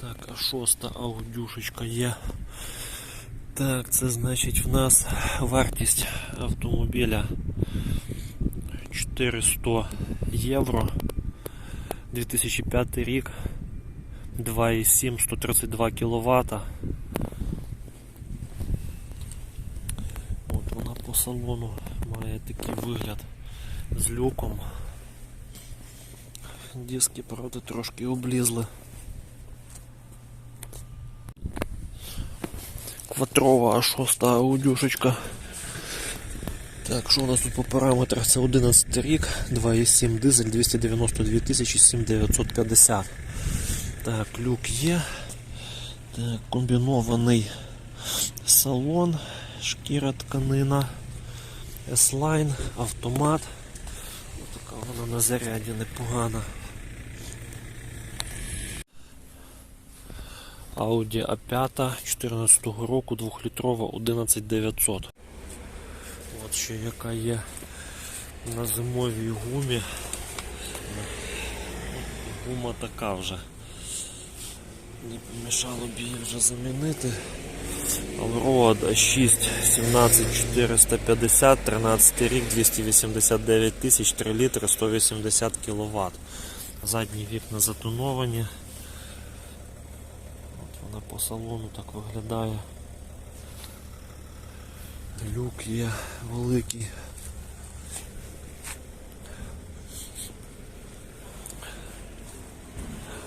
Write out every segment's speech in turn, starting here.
Так, а шоста аудюшечка є. Так, це значить в нас вартість автомобіля 400 євро. 2005 рік. 2,7, 132 кВт. От вона по салону має такий вигляд з люком. Диски, правда, трошки облізли. Кватрова А6 аудюшечка. Так, що у нас тут по параметрах? Це 11 рік, 2,7 дизель, 292 тисячі 7950. Так, люк є. Так, комбінований салон, шкіра тканина, S-Line, автомат. Така вона на заряді непогана. Audi A5 14 року, 2-літрова 11900. От ще яка є на зимовій гумі. Гума така вже. Не помішало б її вже замінити. Allroad 6 17450, 13 рік, 289 тисяч, 3 літри, 180 кВт. Задні вікна затоновані. Вона по салону так виглядає. Люк є великий.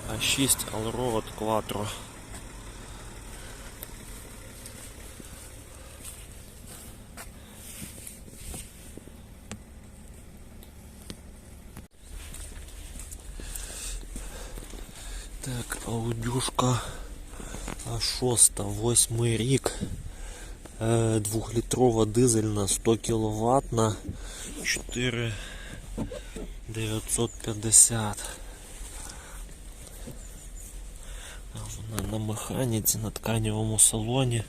А 6 Allroad Quattro. Так, аудюшка А6, 8 рік. Е, Двухлітрова дизельна 100 кВт на 4 950. Вона на механіці, на тканевому салоні.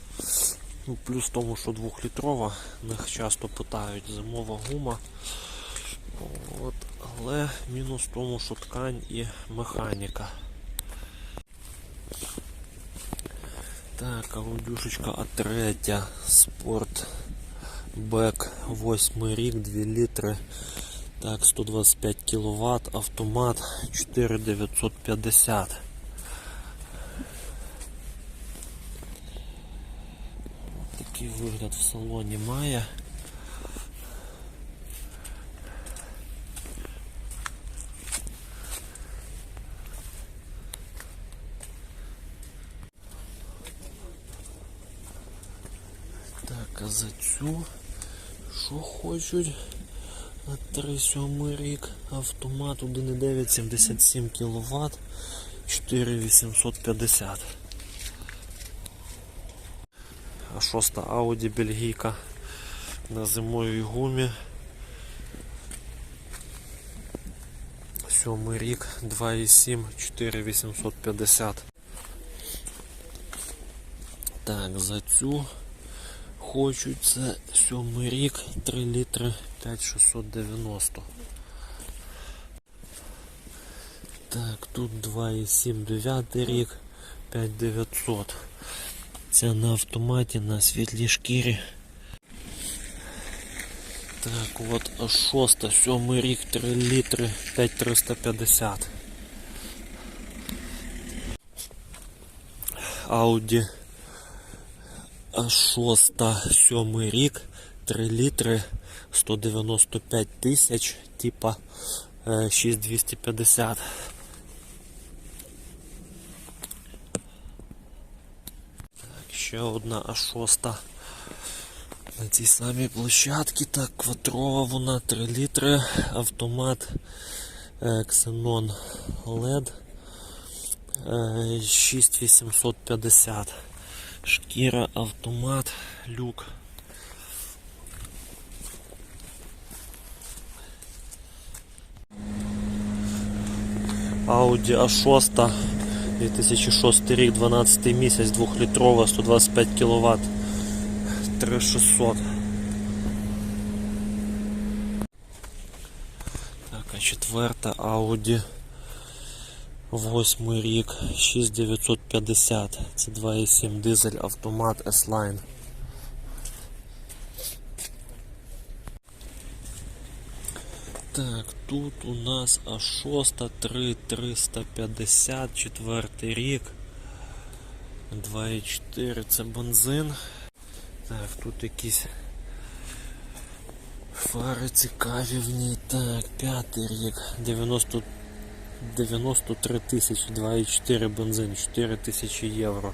Ну, плюс в тому, що двохлітрова, них часто питають зимова гума. От, але мінус в тому, що ткань і механіка. Так, аудюшечка А3, спорт, бек, 8 рік, 2 літри, так, 125 кВт, автомат 4950. Такий вигляд в салоні має. Так, за цю що хочуть? На 3,7 рік автомат 1,9 77 кВт 4850. А шоста Audi бельгійка на зимовій гумі. Сьомий рік 2,7 4850. Так, за цю хочуть це сьомий рік 3 літри 5690. Так, тут 2,7 9 рік 5900. Це на автоматі на світлій шкірі. Так, от шоста, сьомий рік 3 літри 5350. Audi А6, сьомий рік, 3 літри, 195 тисяч, типа е, 6250. Так, ще одна А6 на цій самій площадці. Так, квадрова вона 3 літри, автомат е, Xenon LED е, 6850. Шкіра, автомат, люк. Audi A6 2006 рік, 12 місяць, 2-літрова, 125 кВт. 3600. Так, а четверта Audi Восьмий рік, 6950. Це 2,7 дизель автомат S-Line. Так, тут у нас А6 3350, четвертий рік. 2,4 це бензин. Так, тут якісь фари цікаві в ній. Так, п'ятий рік. 90, 93 тисячі, 2,4 бензин, 4 тисячі євро.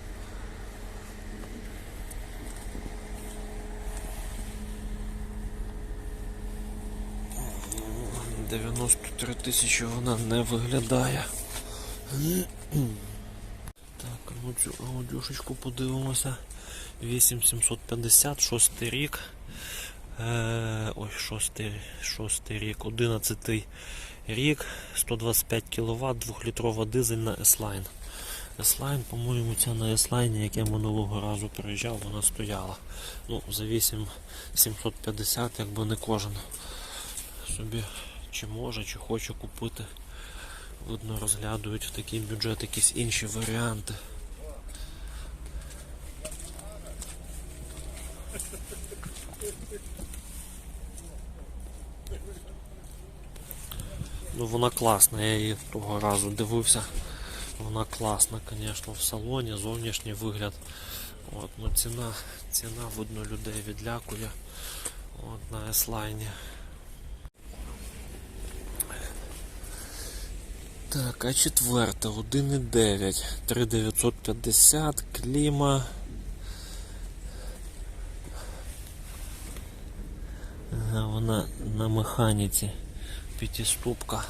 М, 93 тисячі вона не виглядає. Так, ну цю аудюшечку подивимося. 8750, шостий рік. Е, ой, шостий, шостий рік, 11 рік, 125 кВт, 2-літрова дизельна S-Line. S-Line, по-моєму, ця на S-Line, як я минулого разу приїжджав, вона стояла. Ну, за 8750, якби не кожен собі чи може, чи хоче купити. Видно, розглядують в такий бюджет якісь інші варіанти. Ну вона класна, я її того разу дивився. Вона класна, звісно, в салоні, зовнішній вигляд. От, ну ціна, ціна видно людей відлякує. От на S-Line. Так, а четверта, 1,9, 3950, кліма. Вона на механіці. П'ятиступка.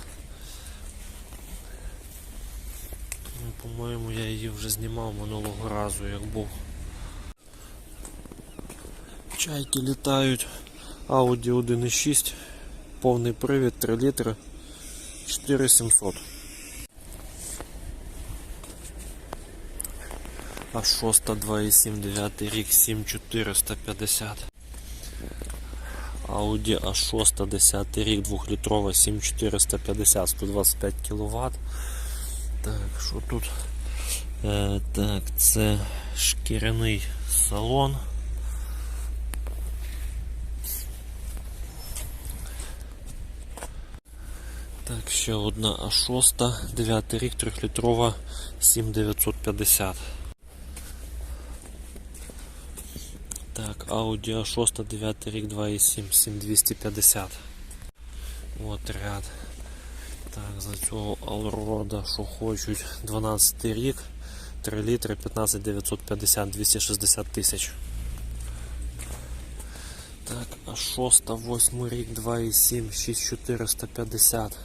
Ну, По-моєму, я її вже знімав минулого разу, як був. Чайки літають. Audi 1.6, повний привід, 3 літри, 4700. А 6 2,7 9 рік 7450. Audi A6 10 рік 2-літрова 7450 125 кВт. Так, що тут? Е, так, це шкіряний салон. Так, ще одна А6, 9 рік 3-літрова 7950. Так, Audi A6, 9 рік 2,7, 7250. От ряд. Так, за цього Allroad, що хочуть, 12 рік, 3 літри, 15950, 260 тисяч. Так, а 6, 8 рік, 2,7, 6450.